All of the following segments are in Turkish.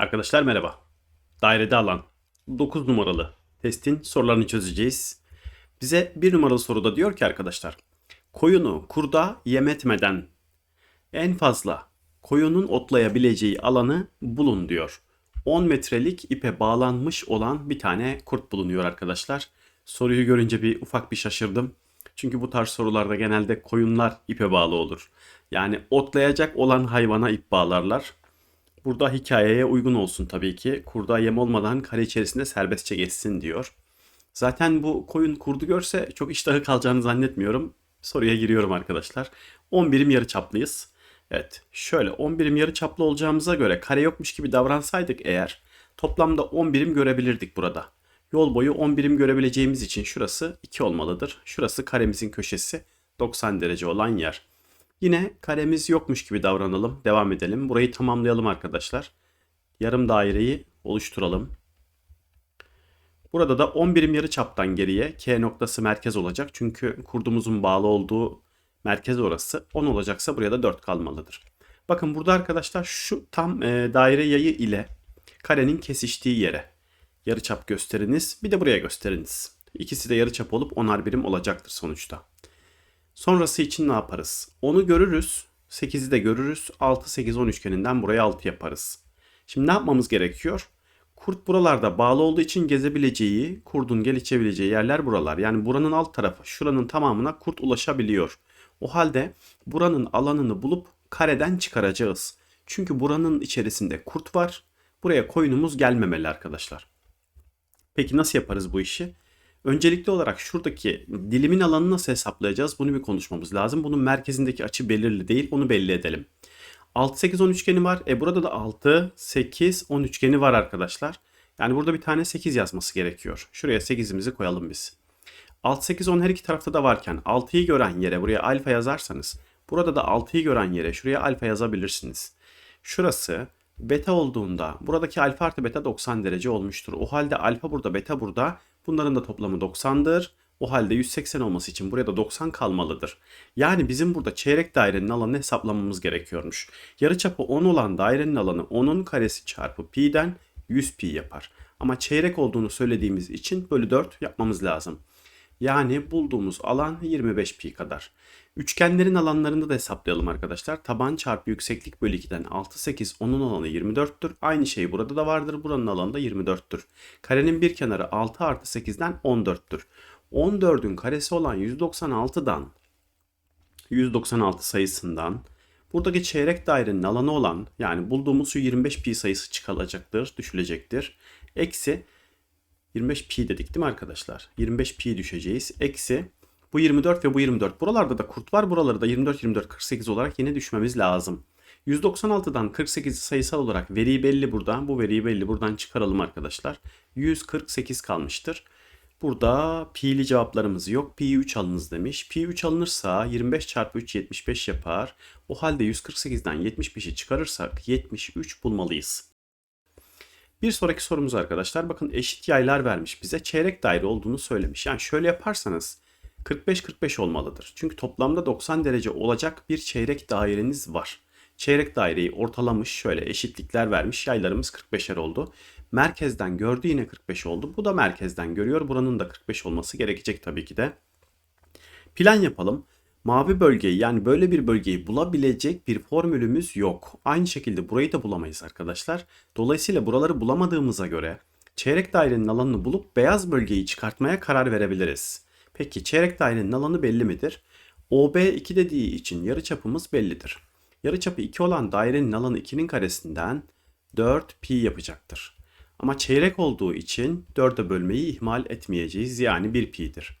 Arkadaşlar merhaba. Dairede alan 9 numaralı testin sorularını çözeceğiz. Bize 1 numaralı soruda diyor ki arkadaşlar. Koyunu kurda yem etmeden en fazla koyunun otlayabileceği alanı bulun diyor. 10 metrelik ipe bağlanmış olan bir tane kurt bulunuyor arkadaşlar. Soruyu görünce bir ufak bir şaşırdım. Çünkü bu tarz sorularda genelde koyunlar ipe bağlı olur. Yani otlayacak olan hayvana ip bağlarlar. Burada hikayeye uygun olsun tabii ki. Kurda yem olmadan kare içerisinde serbestçe geçsin diyor. Zaten bu koyun kurdu görse çok iştahı kalacağını zannetmiyorum. Soruya giriyorum arkadaşlar. 10 birim yarı çaplıyız. Evet şöyle 10 birim yarı çaplı olacağımıza göre kare yokmuş gibi davransaydık eğer toplamda 10 birim görebilirdik burada. Yol boyu 10 birim görebileceğimiz için şurası 2 olmalıdır. Şurası karemizin köşesi 90 derece olan yer. Yine karemiz yokmuş gibi davranalım. Devam edelim. Burayı tamamlayalım arkadaşlar. Yarım daireyi oluşturalım. Burada da 10 birim yarı çaptan geriye K noktası merkez olacak. Çünkü kurdumuzun bağlı olduğu merkez orası. 10 olacaksa buraya da 4 kalmalıdır. Bakın burada arkadaşlar şu tam e, daire yayı ile karenin kesiştiği yere yarıçap gösteriniz. Bir de buraya gösteriniz. İkisi de yarıçap olup 10'ar birim olacaktır sonuçta. Sonrası için ne yaparız? 10'u görürüz. 8'i de görürüz. 6, 8, 10 üçgeninden buraya 6 yaparız. Şimdi ne yapmamız gerekiyor? Kurt buralarda bağlı olduğu için gezebileceği, kurdun gelişebileceği yerler buralar. Yani buranın alt tarafı, şuranın tamamına kurt ulaşabiliyor. O halde buranın alanını bulup kareden çıkaracağız. Çünkü buranın içerisinde kurt var. Buraya koyunumuz gelmemeli arkadaşlar. Peki nasıl yaparız bu işi? Öncelikli olarak şuradaki dilimin alanını nasıl hesaplayacağız? Bunu bir konuşmamız lazım. Bunun merkezindeki açı belirli değil. Onu belli edelim. 6, 8, 10 üçgeni var. E burada da 6, 8, 10 üçgeni var arkadaşlar. Yani burada bir tane 8 yazması gerekiyor. Şuraya 8'imizi koyalım biz. 6, 8, 10 her iki tarafta da varken 6'yı gören yere buraya alfa yazarsanız burada da 6'yı gören yere şuraya alfa yazabilirsiniz. Şurası beta olduğunda buradaki alfa artı beta 90 derece olmuştur. O halde alfa burada beta burada bunların da toplamı 90'dır. O halde 180 olması için buraya da 90 kalmalıdır. Yani bizim burada çeyrek dairenin alanını hesaplamamız gerekiyormuş. Yarıçapı 10 olan dairenin alanı 10'un karesi çarpı pi'den 100 pi yapar. Ama çeyrek olduğunu söylediğimiz için bölü 4 yapmamız lazım. Yani bulduğumuz alan 25 pi kadar. Üçgenlerin alanlarını da hesaplayalım arkadaşlar. Taban çarpı yükseklik bölü 2'den 6, 8, 10'un alanı 24'tür. Aynı şey burada da vardır. Buranın alanı da 24'tür. Karenin bir kenarı 6 artı 8'den 14'tür. 14'ün karesi olan 196'dan 196 sayısından buradaki çeyrek dairenin alanı olan yani bulduğumuz şu 25 pi sayısı çıkalacaktır, düşülecektir. Eksi 25 pi dedik değil mi arkadaşlar? 25 pi düşeceğiz. Eksi bu 24 ve bu 24. Buralarda da kurt var. Buraları da 24, 24, 48 olarak yine düşmemiz lazım. 196'dan 48 sayısal olarak veri belli buradan. Bu veriyi belli buradan çıkaralım arkadaşlar. 148 kalmıştır. Burada pi'li cevaplarımız yok. Pi 3 alınız demiş. Pi 3 alınırsa 25 çarpı 3 75 yapar. O halde 148'den 75'i çıkarırsak 73 bulmalıyız. Bir sonraki sorumuz arkadaşlar. Bakın eşit yaylar vermiş bize. Çeyrek daire olduğunu söylemiş. Yani şöyle yaparsanız 45-45 olmalıdır. Çünkü toplamda 90 derece olacak bir çeyrek daireniz var. Çeyrek daireyi ortalamış şöyle eşitlikler vermiş. Yaylarımız 45'er oldu. Merkezden gördü yine 45 oldu. Bu da merkezden görüyor. Buranın da 45 olması gerekecek tabii ki de. Plan yapalım. Mavi bölgeyi yani böyle bir bölgeyi bulabilecek bir formülümüz yok. Aynı şekilde burayı da bulamayız arkadaşlar. Dolayısıyla buraları bulamadığımıza göre çeyrek dairenin alanını bulup beyaz bölgeyi çıkartmaya karar verebiliriz. Peki çeyrek dairenin alanı belli midir? OB 2 dediği için yarıçapımız bellidir. Yarıçapı 2 olan dairenin alanı 2'nin karesinden 4 pi yapacaktır. Ama çeyrek olduğu için 4'e bölmeyi ihmal etmeyeceğiz. Yani 1 pi'dir.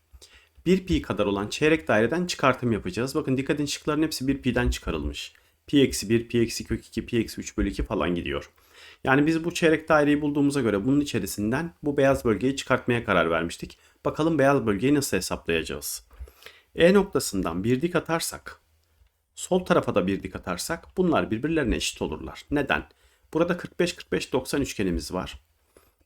1 pi kadar olan çeyrek daireden çıkartım yapacağız. Bakın dikkat edin şıkların hepsi 1 pi'den çıkarılmış. Pi eksi 1, pi eksi kök 2, pi eksi 3 bölü 2 falan gidiyor. Yani biz bu çeyrek daireyi bulduğumuza göre bunun içerisinden bu beyaz bölgeyi çıkartmaya karar vermiştik. Bakalım beyaz bölgeyi nasıl hesaplayacağız? E noktasından bir dik atarsak, sol tarafa da bir dik atarsak bunlar birbirlerine eşit olurlar. Neden? Burada 45-45-90 üçgenimiz var.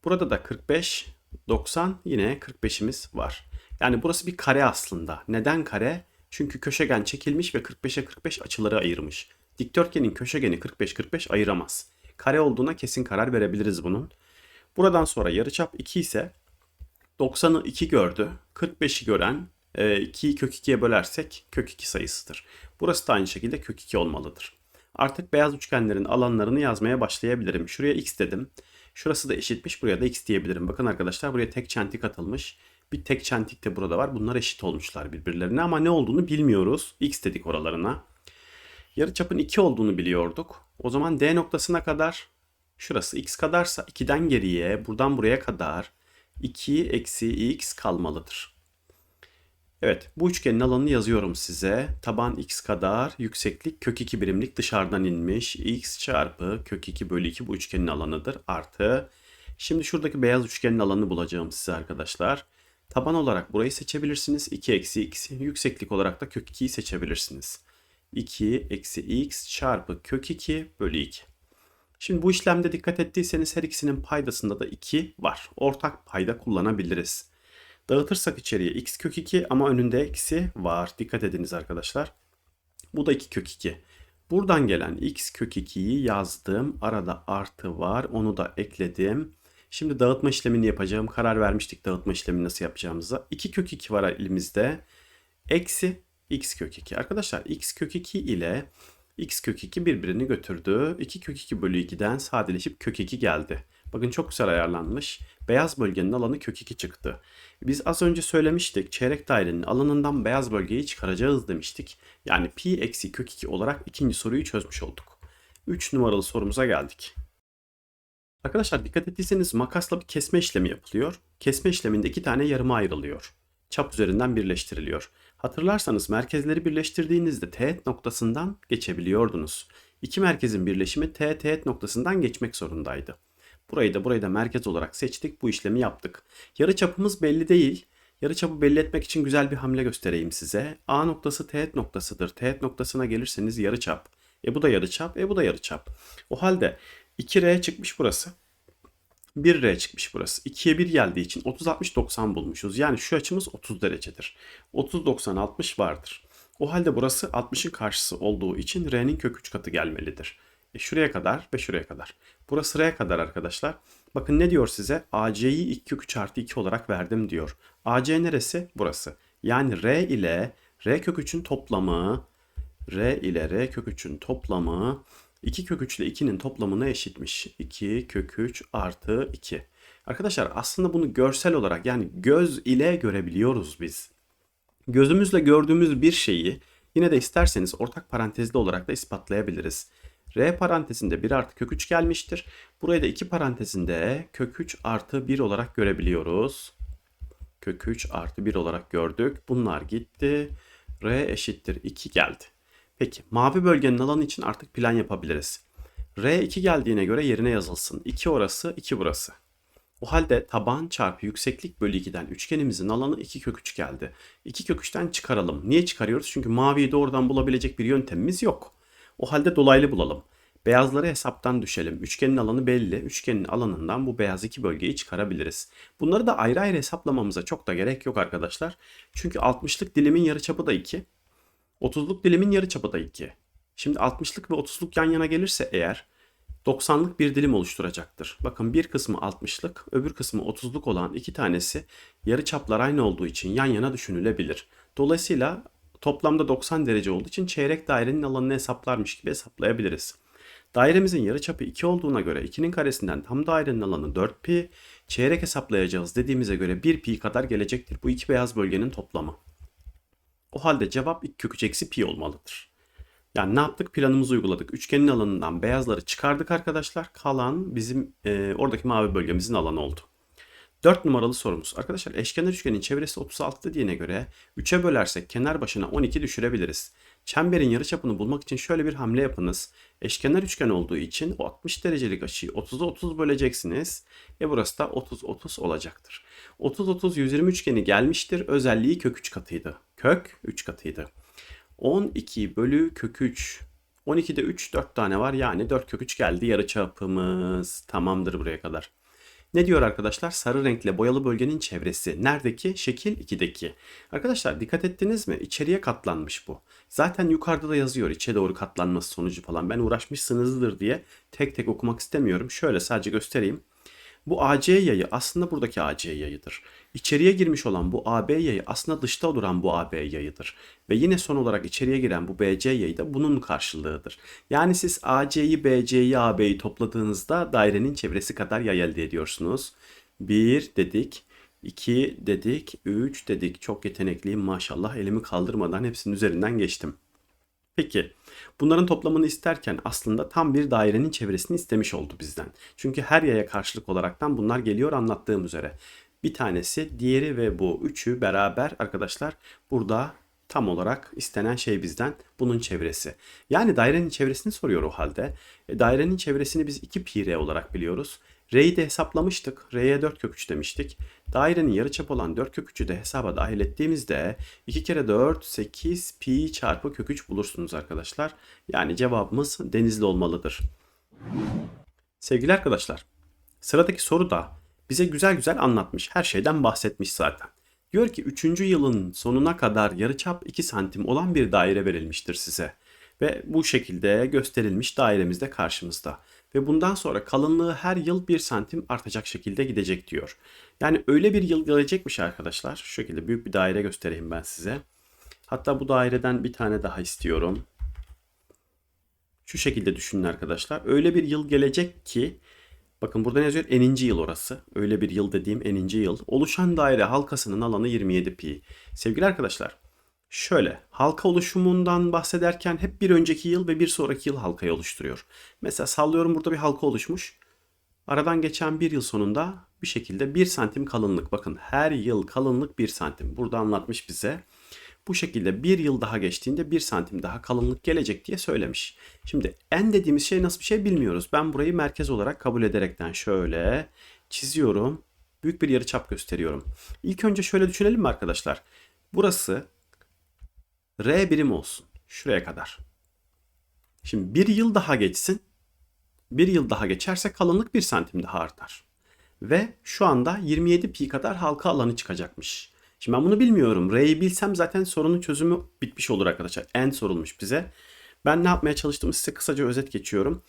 Burada da 45, 90 yine 45'imiz var. Yani burası bir kare aslında. Neden kare? Çünkü köşegen çekilmiş ve 45'e 45 açıları ayırmış. Dikdörtgenin köşegeni 45-45 ayıramaz. Kare olduğuna kesin karar verebiliriz bunun. Buradan sonra yarıçap 2 ise 90'ı 2 gördü. 45'i gören 2'yi kök 2'ye bölersek kök 2 sayısıdır. Burası da aynı şekilde kök 2 olmalıdır. Artık beyaz üçgenlerin alanlarını yazmaya başlayabilirim. Şuraya x dedim. Şurası da eşitmiş. Buraya da x diyebilirim. Bakın arkadaşlar buraya tek çentik atılmış. Bir tek çentik de burada var. Bunlar eşit olmuşlar birbirlerine ama ne olduğunu bilmiyoruz. X dedik oralarına. Yarıçapın 2 olduğunu biliyorduk. O zaman D noktasına kadar şurası x kadarsa 2'den geriye buradan buraya kadar 2 eksi x kalmalıdır. Evet bu üçgenin alanını yazıyorum size. Taban x kadar yükseklik kök 2 birimlik dışarıdan inmiş. x çarpı kök 2 bölü 2 bu üçgenin alanıdır. Artı şimdi şuradaki beyaz üçgenin alanını bulacağım size arkadaşlar. Taban olarak burayı seçebilirsiniz. 2 eksi x. Yükseklik olarak da kök 2'yi seçebilirsiniz. 2 eksi x çarpı kök 2 bölü 2. Şimdi bu işlemde dikkat ettiyseniz her ikisinin paydasında da 2 var. Ortak payda kullanabiliriz. Dağıtırsak içeriye x kök 2 ama önünde eksi var. Dikkat ediniz arkadaşlar. Bu da 2 kök 2. Buradan gelen x kök 2'yi yazdım. Arada artı var. Onu da ekledim. Şimdi dağıtma işlemini yapacağım. Karar vermiştik dağıtma işlemini nasıl yapacağımıza. 2 kök 2 var elimizde. Eksi x kök 2. Arkadaşlar x kök 2 ile x kök 2 birbirini götürdü. 2 kök 2 bölü 2'den sadeleşip kök 2 geldi. Bakın çok güzel ayarlanmış. Beyaz bölgenin alanı kök 2 çıktı. Biz az önce söylemiştik çeyrek dairenin alanından beyaz bölgeyi çıkaracağız demiştik. Yani pi eksi kök 2 olarak ikinci soruyu çözmüş olduk. 3 numaralı sorumuza geldik. Arkadaşlar dikkat ettiyseniz makasla bir kesme işlemi yapılıyor. Kesme işleminde iki tane yarıma ayrılıyor. Çap üzerinden birleştiriliyor. Hatırlarsanız merkezleri birleştirdiğinizde teğet noktasından geçebiliyordunuz. İki merkezin birleşimi T teğet noktasından geçmek zorundaydı. Burayı da burayı da merkez olarak seçtik. Bu işlemi yaptık. Yarı çapımız belli değil. Yarı çapı belli etmek için güzel bir hamle göstereyim size. A noktası teğet noktasıdır. Teğet noktasına gelirseniz yarı çap. E bu da yarı çap. E bu da yarı çap. O halde 2R çıkmış burası. 1R çıkmış burası. 2'ye 1 geldiği için 30 60 90 bulmuşuz. Yani şu açımız 30 derecedir. 30 90 60 vardır. O halde burası 60'ın karşısı olduğu için R'nin kök 3 katı gelmelidir. E şuraya kadar ve şuraya kadar. Burası R'ye kadar arkadaşlar. Bakın ne diyor size? AC'yi 2 kök 3 artı 2 olarak verdim diyor. AC neresi? Burası. Yani R ile R kök 3'ün toplamı R ile R kök 3'ün toplamı 2 kök 3 ile 2'nin toplamına eşitmiş. 2 kök 3 artı 2. Arkadaşlar aslında bunu görsel olarak yani göz ile görebiliyoruz biz. Gözümüzle gördüğümüz bir şeyi yine de isterseniz ortak parantezli olarak da ispatlayabiliriz. R parantezinde 1 artı kök 3 gelmiştir. Burayı da 2 parantezinde kök 3 artı 1 olarak görebiliyoruz. Kök 3 artı 1 olarak gördük. Bunlar gitti. R eşittir 2 geldi. Peki mavi bölgenin alanı için artık plan yapabiliriz. R2 geldiğine göre yerine yazılsın. 2 orası 2 burası. O halde taban çarpı yükseklik bölü 2'den üçgenimizin alanı 2 kök 3 geldi. 2 kök 3'ten çıkaralım. Niye çıkarıyoruz? Çünkü maviyi doğrudan bulabilecek bir yöntemimiz yok. O halde dolaylı bulalım. Beyazları hesaptan düşelim. Üçgenin alanı belli. Üçgenin alanından bu beyaz iki bölgeyi çıkarabiliriz. Bunları da ayrı ayrı hesaplamamıza çok da gerek yok arkadaşlar. Çünkü 60'lık dilimin yarıçapı da 2. 30'luk dilimin yarıçapı da 2. Şimdi 60'lık ve 30'luk yan yana gelirse eğer 90'lık bir dilim oluşturacaktır. Bakın bir kısmı 60'lık, öbür kısmı 30'luk olan iki tanesi yarı çaplar aynı olduğu için yan yana düşünülebilir. Dolayısıyla toplamda 90 derece olduğu için çeyrek dairenin alanını hesaplarmış gibi hesaplayabiliriz. Dairemizin yarıçapı 2 olduğuna göre 2'nin karesinden tam dairenin alanı 4 pi, çeyrek hesaplayacağız dediğimize göre 1 pi kadar gelecektir. Bu iki beyaz bölgenin toplamı. O halde cevap 2 kök 3 eksi pi olmalıdır. Yani ne yaptık? Planımızı uyguladık. Üçgenin alanından beyazları çıkardık arkadaşlar. Kalan bizim e, oradaki mavi bölgemizin alanı oldu. 4 numaralı sorumuz. Arkadaşlar eşkenar üçgenin çevresi 36 dediğine göre 3'e bölersek kenar başına 12 düşürebiliriz. Çemberin yarıçapını bulmak için şöyle bir hamle yapınız. Eşkenar üçgen olduğu için o 60 derecelik açıyı 30'a 30 böleceksiniz. E burası da 30 30 olacaktır. 30 30 120 üçgeni gelmiştir. Özelliği kök 3 katıydı. Kök 3 katıydı. 12 bölü kök 3. 12'de 3 4 tane var yani 4 kök 3 geldi yarıçapımız. Tamamdır buraya kadar. Ne diyor arkadaşlar? Sarı renkle boyalı bölgenin çevresi. Neredeki? Şekil 2'deki. Arkadaşlar dikkat ettiniz mi? İçeriye katlanmış bu. Zaten yukarıda da yazıyor içe doğru katlanması sonucu falan. Ben uğraşmışsınızdır diye tek tek okumak istemiyorum. Şöyle sadece göstereyim. Bu AC yayı aslında buradaki AC yayıdır. İçeriye girmiş olan bu AB yayı aslında dışta duran bu AB yayıdır. Ve yine son olarak içeriye giren bu BC yayı da bunun karşılığıdır. Yani siz AC'yi, BC'yi, AB'yi topladığınızda dairenin çevresi kadar yay elde ediyorsunuz. 1 dedik, 2 dedik, 3 dedik. Çok yetenekliyim maşallah elimi kaldırmadan hepsinin üzerinden geçtim. Peki bunların toplamını isterken aslında tam bir dairenin çevresini istemiş oldu bizden. Çünkü her yaya karşılık olaraktan bunlar geliyor anlattığım üzere. Bir tanesi diğeri ve bu üçü beraber arkadaşlar burada tam olarak istenen şey bizden bunun çevresi. Yani dairenin çevresini soruyor o halde. E, dairenin çevresini biz 2 pi r olarak biliyoruz. R'yi de hesaplamıştık. R'ye 4 kök 3 demiştik. Dairenin yarıçap olan 4 kök 3'ü de hesaba dahil ettiğimizde 2 kere 4 8 pi çarpı kök 3 bulursunuz arkadaşlar. Yani cevabımız denizli olmalıdır. Sevgili arkadaşlar, sıradaki soru da bize güzel güzel anlatmış. Her şeyden bahsetmiş zaten. Diyor ki 3. yılın sonuna kadar yarıçap 2 santim olan bir daire verilmiştir size. Ve bu şekilde gösterilmiş dairemiz de karşımızda. Ve bundan sonra kalınlığı her yıl 1 santim artacak şekilde gidecek diyor. Yani öyle bir yıl gelecekmiş arkadaşlar. Şu şekilde büyük bir daire göstereyim ben size. Hatta bu daireden bir tane daha istiyorum. Şu şekilde düşünün arkadaşlar. Öyle bir yıl gelecek ki Bakın burada ne yazıyor? Eninci yıl orası. Öyle bir yıl dediğim eninci yıl. Oluşan daire halkasının alanı 27 pi. Sevgili arkadaşlar şöyle halka oluşumundan bahsederken hep bir önceki yıl ve bir sonraki yıl halkayı oluşturuyor. Mesela sallıyorum burada bir halka oluşmuş. Aradan geçen bir yıl sonunda bir şekilde 1 santim kalınlık. Bakın her yıl kalınlık 1 santim. Burada anlatmış bize. Bu şekilde bir yıl daha geçtiğinde bir santim daha kalınlık gelecek diye söylemiş. Şimdi en dediğimiz şey nasıl bir şey bilmiyoruz. Ben burayı merkez olarak kabul ederekten şöyle çiziyorum. Büyük bir yarıçap gösteriyorum. İlk önce şöyle düşünelim mi arkadaşlar? Burası R birim olsun. Şuraya kadar. Şimdi bir yıl daha geçsin. Bir yıl daha geçerse kalınlık bir santim daha artar. Ve şu anda 27 pi kadar halka alanı çıkacakmış. Şimdi ben bunu bilmiyorum. R'yi bilsem zaten sorunun çözümü bitmiş olur arkadaşlar. En sorulmuş bize. Ben ne yapmaya çalıştığımı size kısaca özet geçiyorum.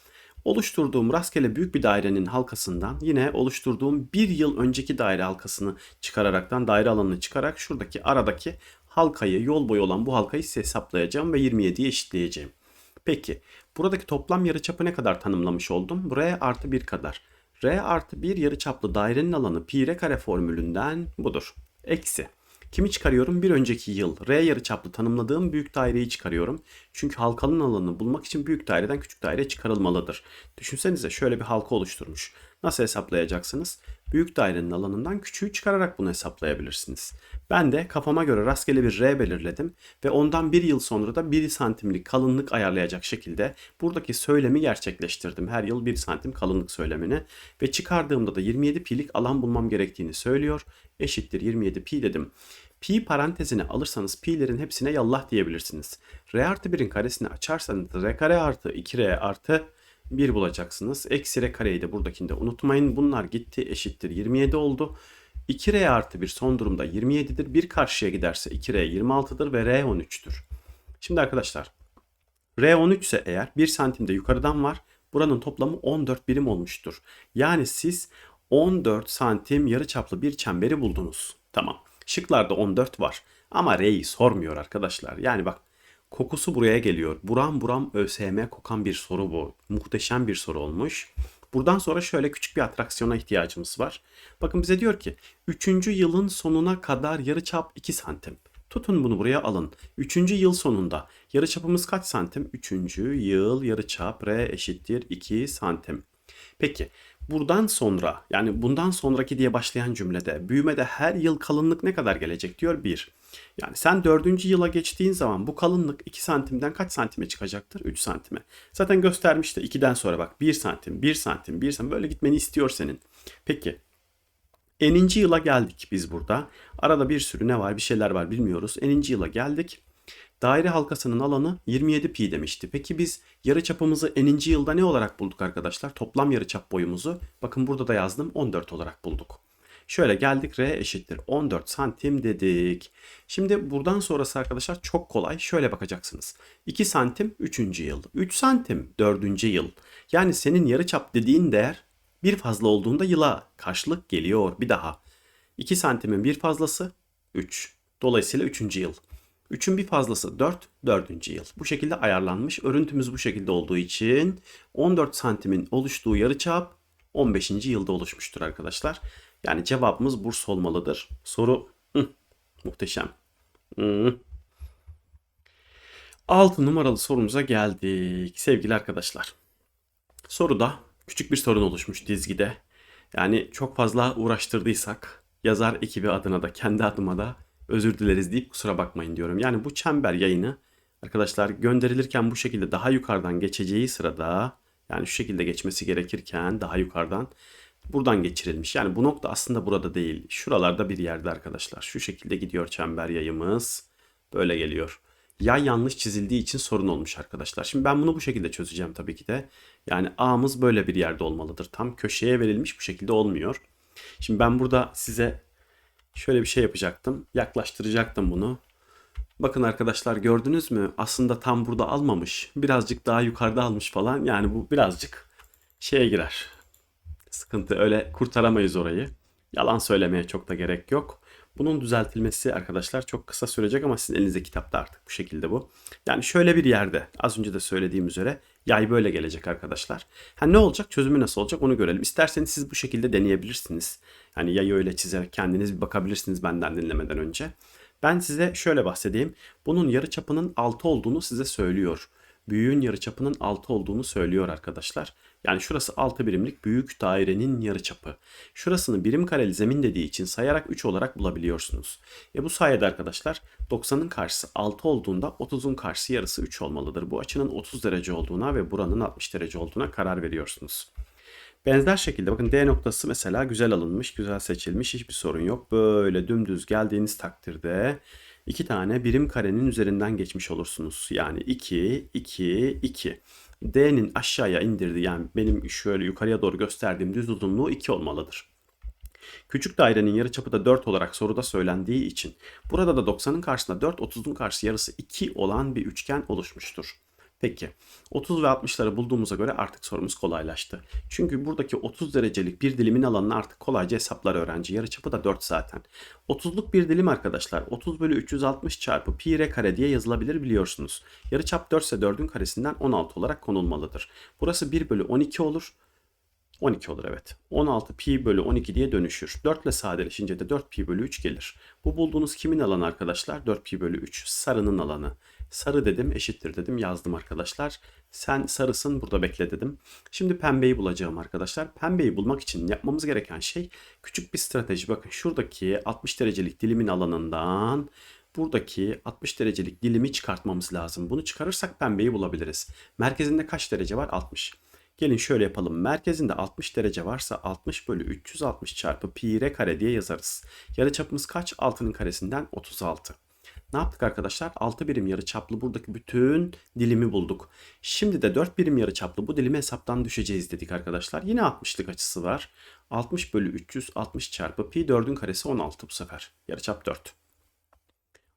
Oluşturduğum rastgele büyük bir dairenin halkasından yine oluşturduğum bir yıl önceki daire halkasını çıkararaktan daire alanını çıkarak şuradaki aradaki halkayı yol boyu olan bu halkayı size hesaplayacağım ve 27'ye eşitleyeceğim. Peki buradaki toplam yarıçapı ne kadar tanımlamış oldum? R artı 1 kadar. R artı 1 yarıçaplı dairenin alanı pi r kare formülünden budur. Eksi. Kimi çıkarıyorum? Bir önceki yıl R yarıçaplı tanımladığım büyük daireyi çıkarıyorum. Çünkü halkanın alanını bulmak için büyük daireden küçük daire çıkarılmalıdır. Düşünsenize şöyle bir halka oluşturmuş. Nasıl hesaplayacaksınız? Büyük dairenin alanından küçüğü çıkararak bunu hesaplayabilirsiniz. Ben de kafama göre rastgele bir R belirledim ve ondan bir yıl sonra da 1 santimlik kalınlık ayarlayacak şekilde buradaki söylemi gerçekleştirdim. Her yıl 1 santim kalınlık söylemini ve çıkardığımda da 27 pi'lik alan bulmam gerektiğini söylüyor. Eşittir 27 pi dedim. Pi parantezine alırsanız pi'lerin hepsine yallah diyebilirsiniz. R artı 1'in karesini açarsanız R kare artı 2R artı 1 bulacaksınız. Eksi R kareyi de buradakinde unutmayın. Bunlar gitti eşittir 27 oldu. 2R artı 1 son durumda 27'dir. Bir karşıya giderse 2R 26'dır ve R 13'tür. Şimdi arkadaşlar R 13 ise eğer 1 santimde yukarıdan var. Buranın toplamı 14 birim olmuştur. Yani siz 14 santim yarıçaplı bir çemberi buldunuz. Tamam. Şıklarda 14 var. Ama R'yi sormuyor arkadaşlar. Yani bak kokusu buraya geliyor. Buram buram ÖSYM kokan bir soru bu. Muhteşem bir soru olmuş. Buradan sonra şöyle küçük bir atraksiyona ihtiyacımız var. Bakın bize diyor ki 3. yılın sonuna kadar yarıçap 2 santim. Tutun bunu buraya alın. 3. yıl sonunda yarıçapımız kaç santim? 3. yıl yarıçap R eşittir 2 santim. Peki buradan sonra yani bundan sonraki diye başlayan cümlede büyümede her yıl kalınlık ne kadar gelecek diyor 1. Yani sen dördüncü yıla geçtiğin zaman bu kalınlık 2 santimden kaç santime çıkacaktır? 3 santime. Zaten göstermişti 2'den sonra bak 1 santim, 1 santim, 1 santim böyle gitmeni istiyor senin. Peki Eninci yıla geldik biz burada. Arada bir sürü ne var bir şeyler var bilmiyoruz. Eninci yıla geldik. Daire halkasının alanı 27 pi demişti. Peki biz yarıçapımızı n'inci yılda ne olarak bulduk arkadaşlar? Toplam yarıçap boyumuzu bakın burada da yazdım 14 olarak bulduk. Şöyle geldik r eşittir 14 santim dedik. Şimdi buradan sonrası arkadaşlar çok kolay. Şöyle bakacaksınız. 2 santim 3. yıl. 3 santim 4. yıl. Yani senin yarıçap dediğin değer bir fazla olduğunda yıla karşılık geliyor bir daha. 2 santimin bir fazlası 3. Dolayısıyla 3. yıl. 3'ün bir fazlası 4, 4. yıl. Bu şekilde ayarlanmış. Örüntümüz bu şekilde olduğu için 14 santimin oluştuğu yarıçap 15. yılda oluşmuştur arkadaşlar. Yani cevabımız Burs olmalıdır. Soru hı, muhteşem. Hı. 6 numaralı sorumuza geldik sevgili arkadaşlar. Soruda küçük bir sorun oluşmuş dizgide. Yani çok fazla uğraştırdıysak yazar ekibi adına da kendi adıma da özür dileriz deyip kusura bakmayın diyorum. Yani bu çember yayını arkadaşlar gönderilirken bu şekilde daha yukarıdan geçeceği sırada yani şu şekilde geçmesi gerekirken daha yukarıdan buradan geçirilmiş. Yani bu nokta aslında burada değil. Şuralarda bir yerde arkadaşlar. Şu şekilde gidiyor çember yayımız. Böyle geliyor. Yay yanlış çizildiği için sorun olmuş arkadaşlar. Şimdi ben bunu bu şekilde çözeceğim tabii ki de. Yani A'mız böyle bir yerde olmalıdır. Tam köşeye verilmiş bu şekilde olmuyor. Şimdi ben burada size şöyle bir şey yapacaktım. Yaklaştıracaktım bunu. Bakın arkadaşlar gördünüz mü? Aslında tam burada almamış. Birazcık daha yukarıda almış falan. Yani bu birazcık şeye girer. Sıkıntı öyle kurtaramayız orayı. Yalan söylemeye çok da gerek yok. Bunun düzeltilmesi arkadaşlar çok kısa sürecek ama sizin elinizde kitapta artık bu şekilde bu. Yani şöyle bir yerde az önce de söylediğim üzere yay böyle gelecek arkadaşlar. Ha ne olacak çözümü nasıl olacak onu görelim. İsterseniz siz bu şekilde deneyebilirsiniz. Yani yayı öyle çizerek kendiniz bir bakabilirsiniz benden dinlemeden önce. Ben size şöyle bahsedeyim. Bunun yarı çapının 6 olduğunu size söylüyor. Büyüğün yarı çapının 6 olduğunu söylüyor arkadaşlar. Yani şurası 6 birimlik büyük dairenin yarıçapı. Şurasını birim kareli zemin dediği için sayarak 3 olarak bulabiliyorsunuz. E bu sayede arkadaşlar 90'ın karşısı 6 olduğunda 30'un karşısı yarısı 3 olmalıdır. Bu açının 30 derece olduğuna ve buranın 60 derece olduğuna karar veriyorsunuz. Benzer şekilde bakın D noktası mesela güzel alınmış, güzel seçilmiş, hiçbir sorun yok. Böyle dümdüz geldiğiniz takdirde iki tane birim karenin üzerinden geçmiş olursunuz. Yani 2, 2, 2. D'nin aşağıya indirdiği yani benim şöyle yukarıya doğru gösterdiğim düz uzunluğu 2 olmalıdır. Küçük dairenin yarıçapı da 4 olarak soruda söylendiği için burada da 90'ın karşısında 4, 30'un karşısı yarısı 2 olan bir üçgen oluşmuştur. Peki 30 ve 60'ları bulduğumuza göre artık sorumuz kolaylaştı. Çünkü buradaki 30 derecelik bir dilimin alanını artık kolayca hesaplar öğrenci. Yarıçapı da 4 zaten. 30'luk bir dilim arkadaşlar 30 bölü 360 çarpı pi r kare diye yazılabilir biliyorsunuz. Yarıçap 4 ise 4'ün karesinden 16 olarak konulmalıdır. Burası 1 bölü 12 olur. 12 olur evet. 16 pi bölü 12 diye dönüşür. 4 ile sadeleşince de 4 pi bölü 3 gelir. Bu bulduğunuz kimin alanı arkadaşlar? 4 pi bölü 3. Sarının alanı. Sarı dedim eşittir dedim yazdım arkadaşlar. Sen sarısın burada bekle dedim. Şimdi pembeyi bulacağım arkadaşlar. Pembeyi bulmak için yapmamız gereken şey küçük bir strateji. Bakın şuradaki 60 derecelik dilimin alanından buradaki 60 derecelik dilimi çıkartmamız lazım. Bunu çıkarırsak pembeyi bulabiliriz. Merkezinde kaç derece var? 60. Gelin şöyle yapalım. Merkezinde 60 derece varsa 60 bölü 360 çarpı pi r kare diye yazarız. Yarıçapımız kaç? 6'nın karesinden 36. Ne yaptık arkadaşlar? 6 birim yarı çaplı buradaki bütün dilimi bulduk. Şimdi de 4 birim yarı çaplı bu dilimi hesaptan düşeceğiz dedik arkadaşlar. Yine 60'lık açısı var. 60 bölü 360 çarpı pi 4'ün karesi 16 bu sefer. Yarı çap 4.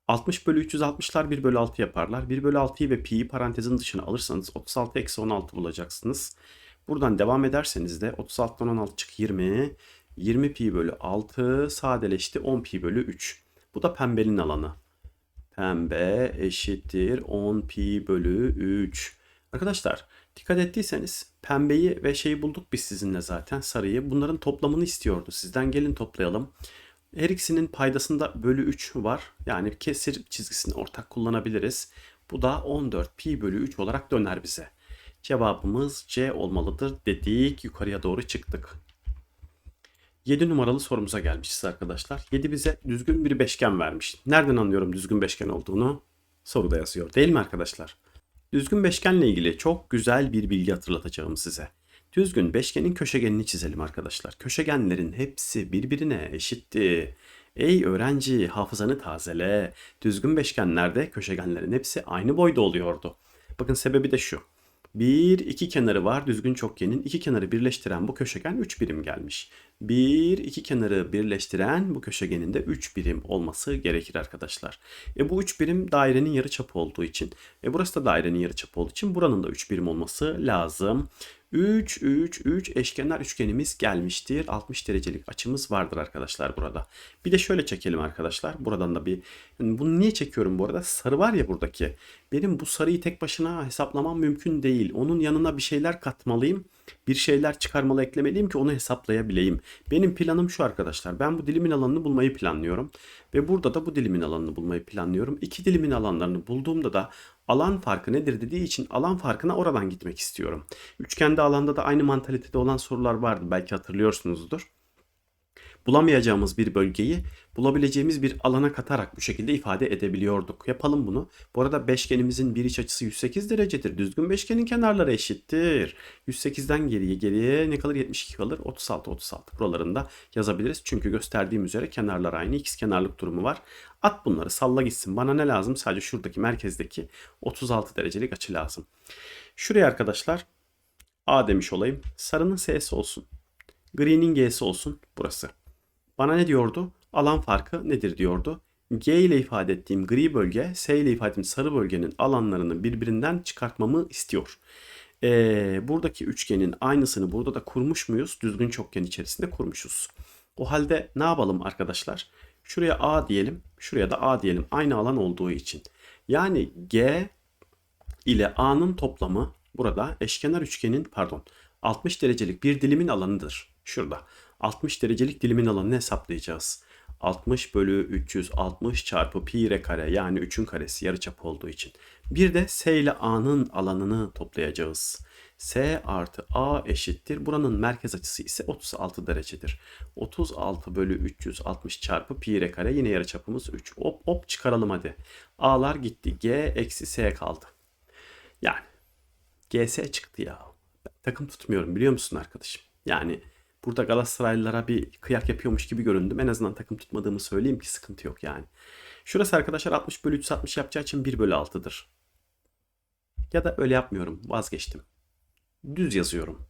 60 bölü 360'lar 1 bölü 6 yaparlar. 1 bölü 6'yı ve pi'yi parantezin dışına alırsanız 36 eksi 16 bulacaksınız. Buradan devam ederseniz de 36'dan 16 çık 20. 20 pi bölü 6 sadeleşti 10 pi bölü 3. Bu da pembenin alanı. Pembe eşittir 10 pi bölü 3. Arkadaşlar dikkat ettiyseniz pembeyi ve şeyi bulduk biz sizinle zaten sarıyı. Bunların toplamını istiyordu. Sizden gelin toplayalım. Her ikisinin paydasında bölü 3 var. Yani kesir çizgisini ortak kullanabiliriz. Bu da 14 pi bölü 3 olarak döner bize. Cevabımız C olmalıdır dedik. Yukarıya doğru çıktık. 7 numaralı sorumuza gelmişiz arkadaşlar. 7 bize düzgün bir beşgen vermiş. Nereden anlıyorum düzgün beşgen olduğunu? Soruda yazıyor değil mi arkadaşlar? Düzgün beşgenle ilgili çok güzel bir bilgi hatırlatacağım size. Düzgün beşgenin köşegenini çizelim arkadaşlar. Köşegenlerin hepsi birbirine eşitti. Ey öğrenci hafızanı tazele. Düzgün beşgenlerde köşegenlerin hepsi aynı boyda oluyordu. Bakın sebebi de şu. Bir, iki kenarı var düzgün çokgenin. iki kenarı birleştiren bu köşegen 3 birim gelmiş. Bir, iki kenarı birleştiren bu köşegenin de 3 birim olması gerekir arkadaşlar. E bu 3 birim dairenin yarıçapı olduğu için. E burası da dairenin yarıçapı olduğu için buranın da 3 birim olması lazım. 3, 3, 3 eşkenar üçgenimiz gelmiştir. 60 derecelik açımız vardır arkadaşlar burada. Bir de şöyle çekelim arkadaşlar. Buradan da bir... Yani bunu niye çekiyorum bu arada? Sarı var ya buradaki. Benim bu sarıyı tek başına hesaplamam mümkün değil. Onun yanına bir şeyler katmalıyım. Bir şeyler çıkarmalı eklemeliyim ki onu hesaplayabileyim. Benim planım şu arkadaşlar. Ben bu dilimin alanını bulmayı planlıyorum. Ve burada da bu dilimin alanını bulmayı planlıyorum. İki dilimin alanlarını bulduğumda da alan farkı nedir dediği için alan farkına oradan gitmek istiyorum. Üçgende alanda da aynı mantalitede olan sorular vardı. Belki hatırlıyorsunuzdur bulamayacağımız bir bölgeyi bulabileceğimiz bir alana katarak bu şekilde ifade edebiliyorduk. Yapalım bunu. Bu arada beşgenimizin bir iç açısı 108 derecedir. Düzgün beşgenin kenarları eşittir. 108'den geriye geriye ne kalır? 72 kalır. 36 36 buralarında yazabiliriz. Çünkü gösterdiğim üzere kenarlar aynı. İkiz kenarlık durumu var. At bunları salla gitsin. Bana ne lazım? Sadece şuradaki merkezdeki 36 derecelik açı lazım. Şuraya arkadaşlar A demiş olayım. Sarının S'si olsun. Green'in G'si olsun burası. Bana ne diyordu? Alan farkı nedir diyordu. G ile ifade ettiğim gri bölge, S ile ifade ettiğim sarı bölgenin alanlarını birbirinden çıkartmamı istiyor. Ee, buradaki üçgenin aynısını burada da kurmuş muyuz? Düzgün çokgen içerisinde kurmuşuz. O halde ne yapalım arkadaşlar? Şuraya A diyelim, şuraya da A diyelim. Aynı alan olduğu için. Yani G ile A'nın toplamı burada eşkenar üçgenin pardon 60 derecelik bir dilimin alanıdır. Şurada. 60 derecelik dilimin alanını hesaplayacağız. 60 bölü 360 çarpı pi r kare yani 3'ün karesi yarıçap olduğu için. Bir de S ile A'nın alanını toplayacağız. S artı A eşittir. Buranın merkez açısı ise 36 derecedir. 36 bölü 360 çarpı pi r kare yine yarıçapımız 3. Hop hop çıkaralım hadi. A'lar gitti. G eksi S kaldı. Yani GS çıktı ya. Ben takım tutmuyorum biliyor musun arkadaşım? Yani burada Galatasaraylılara bir kıyak yapıyormuş gibi göründüm. En azından takım tutmadığımı söyleyeyim ki sıkıntı yok yani. Şurası arkadaşlar 60 bölü 360 yapacağı için 1 bölü 6'dır. Ya da öyle yapmıyorum. Vazgeçtim. Düz yazıyorum.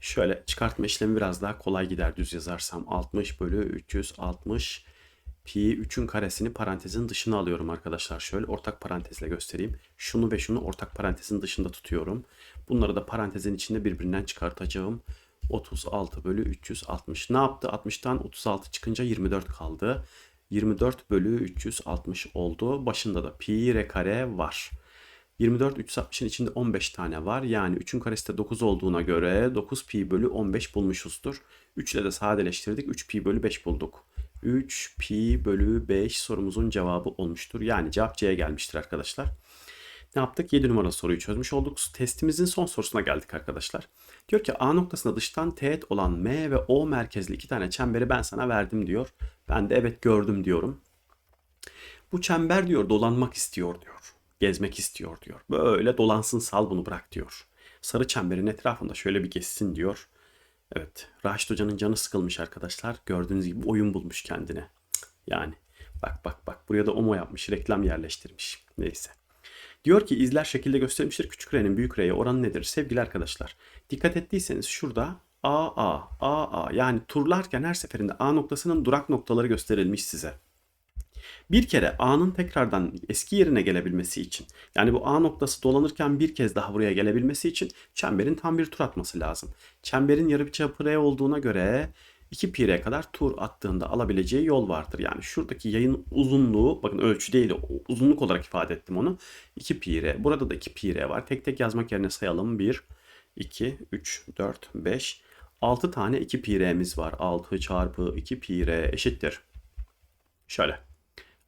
Şöyle çıkartma işlemi biraz daha kolay gider düz yazarsam. 60 bölü 360 pi 3'ün karesini parantezin dışına alıyorum arkadaşlar. Şöyle ortak parantezle göstereyim. Şunu ve şunu ortak parantezin dışında tutuyorum. Bunları da parantezin içinde birbirinden çıkartacağım. 36 bölü 360. Ne yaptı? 60'tan 36 çıkınca 24 kaldı. 24 bölü 360 oldu. Başında da pi r kare var. 24 360'ın içinde 15 tane var. Yani 3'ün karesi de 9 olduğuna göre 9 pi bölü 15 bulmuşuzdur. 3 ile de sadeleştirdik. 3 pi bölü 5 bulduk. 3 pi bölü 5 sorumuzun cevabı olmuştur. Yani cevap C'ye gelmiştir arkadaşlar. Ne yaptık? 7 numaralı soruyu çözmüş olduk. Testimizin son sorusuna geldik arkadaşlar. Diyor ki A noktasında dıştan teğet olan M ve O merkezli iki tane çemberi ben sana verdim diyor. Ben de evet gördüm diyorum. Bu çember diyor dolanmak istiyor diyor. Gezmek istiyor diyor. Böyle dolansın sal bunu bırak diyor. Sarı çemberin etrafında şöyle bir geçsin diyor. Evet Raşit Hoca'nın canı sıkılmış arkadaşlar. Gördüğünüz gibi oyun bulmuş kendine. Yani bak bak bak buraya da omo yapmış reklam yerleştirmiş. Neyse. Diyor ki izler şekilde gösterilmiştir. Küçük R'nin büyük R'ye oranı nedir? Sevgili arkadaşlar dikkat ettiyseniz şurada A, A, A, A yani turlarken her seferinde A noktasının durak noktaları gösterilmiş size. Bir kere A'nın tekrardan eski yerine gelebilmesi için yani bu A noktası dolanırken bir kez daha buraya gelebilmesi için çemberin tam bir tur atması lazım. Çemberin yarıçapı R olduğuna göre 2 pi r kadar tur attığında alabileceği yol vardır. Yani şuradaki yayın uzunluğu bakın ölçü değil uzunluk olarak ifade ettim onu. 2 pi r. Burada da 2 pi r var. Tek tek yazmak yerine sayalım. 1, 2, 3, 4, 5, 6 tane 2 pi r'miz var. 6 çarpı 2 pi r eşittir. Şöyle.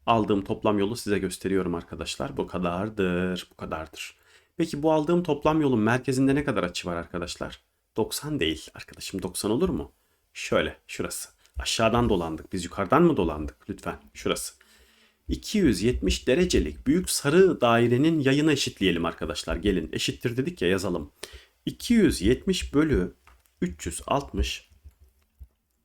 Aldığım toplam yolu size gösteriyorum arkadaşlar. Bu kadardır. Bu kadardır. Peki bu aldığım toplam yolun merkezinde ne kadar açı var arkadaşlar? 90 değil arkadaşım. 90 olur mu? Şöyle şurası. Aşağıdan dolandık. Biz yukarıdan mı dolandık? Lütfen şurası. 270 derecelik büyük sarı dairenin yayını eşitleyelim arkadaşlar. Gelin eşittir dedik ya yazalım. 270 bölü 360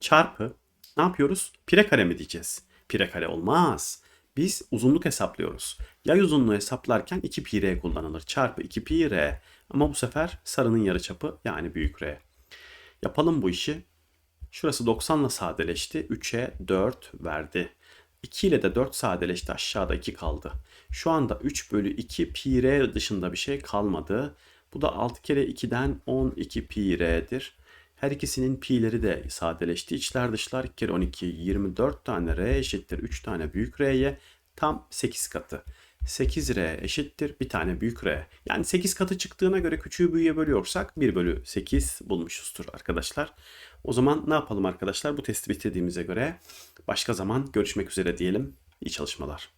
çarpı Ne yapıyoruz? Pire kare mi diyeceğiz? Pire kare olmaz. Biz uzunluk hesaplıyoruz. Yay uzunluğu hesaplarken 2 pi r kullanılır. Çarpı 2 pi r. Ama bu sefer sarının yarıçapı yani büyük r. Yapalım bu işi. Şurası 90 ile sadeleşti. 3'e 4 verdi. 2 ile de 4 sadeleşti. Aşağıda 2 kaldı. Şu anda 3 bölü 2 pi r dışında bir şey kalmadı. Bu da 6 kere 2'den 12 pi r'dir. Her ikisinin pi'leri de sadeleşti. İçler dışlar 2 kere 12 24 tane r eşittir 3 tane büyük r'ye tam 8 katı. 8r eşittir bir tane büyük r. Yani 8 katı çıktığına göre küçüğü büyüğe bölüyorsak 1 bölü 8 bulmuşuzdur arkadaşlar. O zaman ne yapalım arkadaşlar? Bu testi bitirdiğimize göre başka zaman görüşmek üzere diyelim. İyi çalışmalar.